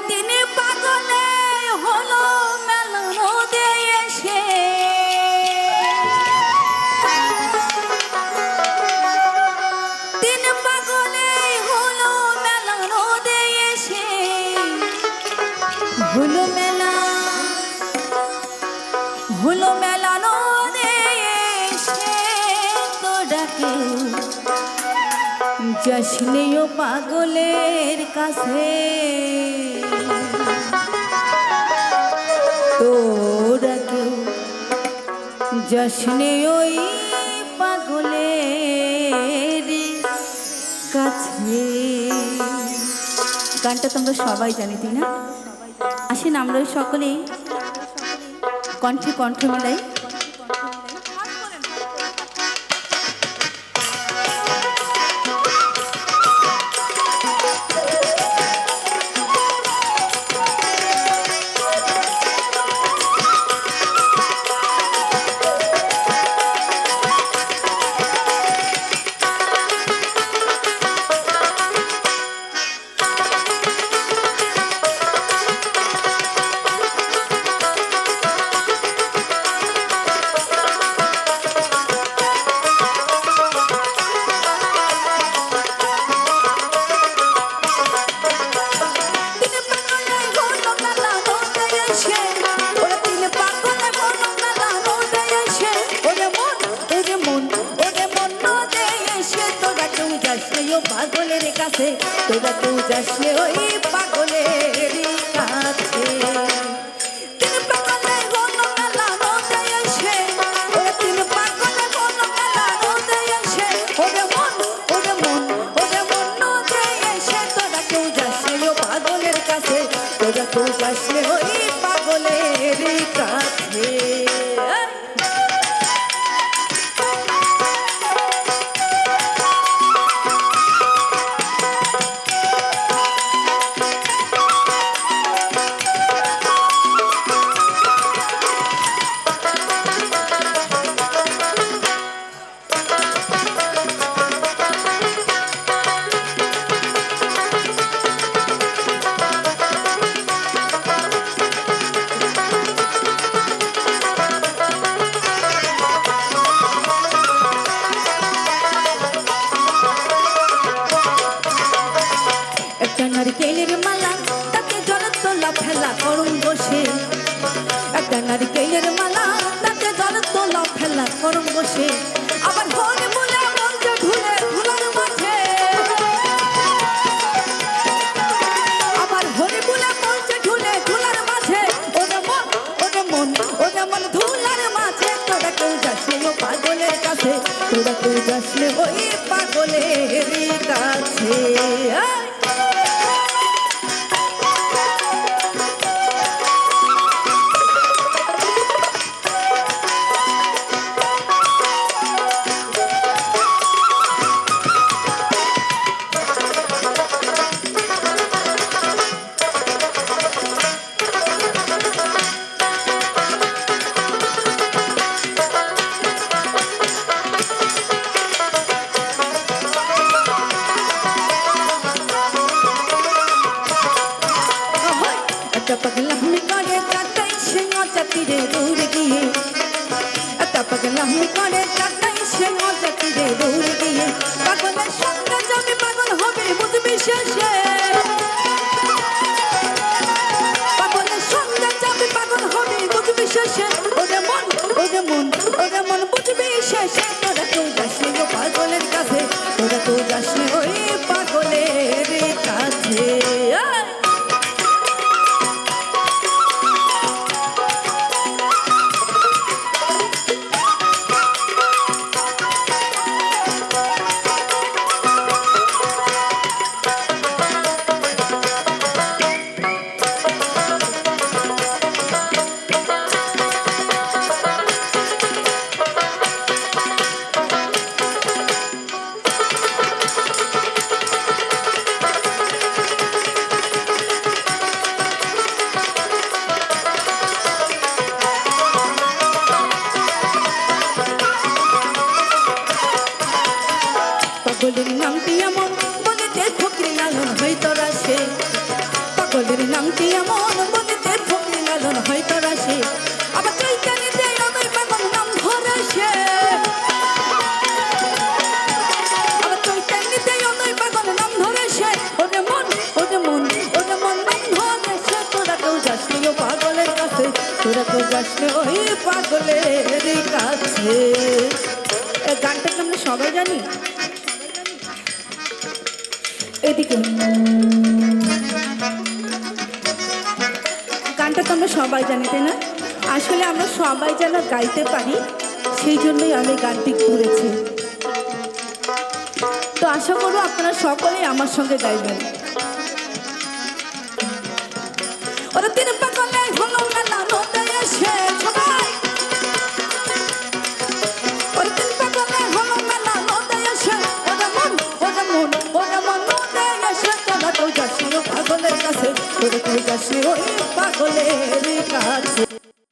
সেদিন পাগলে যাসনেও পাগলের কাছে। তোরা কেউ যাসনে ওই পাগলের কাছে। গানটা তোমরা সবাই জানি, তাই না? আসেন, আমরা সকলেই কণ্ঠে কণ্ঠ মিলাই পাগলের কাছে তোরা কেউ যাস ওই পাগলের কাছে। তিন পাগলে ঘন মেলা নদে এসে নারকেলের মালা তাতে জলের তোলা ফেলা করুন বসে। একটা নারকেলের মালা তাতে জলের তোলা ফেলা করুন বসে। আবার ঘরে বলে মঞ্চ মাঝে। আবার বলে মঞ্চ ঢুলে মাঝে। ওরে মন মন ওরে মন ধুলার মাঝে। তোরা কেউ যাসলে পাগলের কাছে। ওই পাগলের কাছে। একটা পাগলামি করে কাটাই সে চাতিরে দূরে গিয়ে। একটা পাগলামি করে কাটাই সে চাতিরে দূরে গিয়ে। পাগলের সঙ্গে যাবে পাগল হবে বুঝবি শেষে। পাগলের নামটি এমন? বলেতে ফকরি লালন হয়তো রাশে পাগলের নামটি এমন? বলেতে ফকরি লালন অদয় পাগল নাম ধরে সে আবার নাম ধরে সে মন, ওরে মন ওরে মন নাম সে তোরা কেউ যাস ও পাগলের কাছে, তোরা ওই পাগলের কাছে। গানটাকে আমরা সবাই জানি? এদিকে। গানটা তো আমরা সবাই জানি, তাই না? আসলে আমরা সবাই যেন গাইতে পারি, সেই জন্যই আমি গানটি করেছি। তো আশা করব আপনারা সকলেই আমার সঙ্গে গাইবেন। ওরা তিন পাগলে হলো মেলা নদে এসে ও পাগলের কাছে তোরা তুই যাসনি ওই পাগলের কাছে।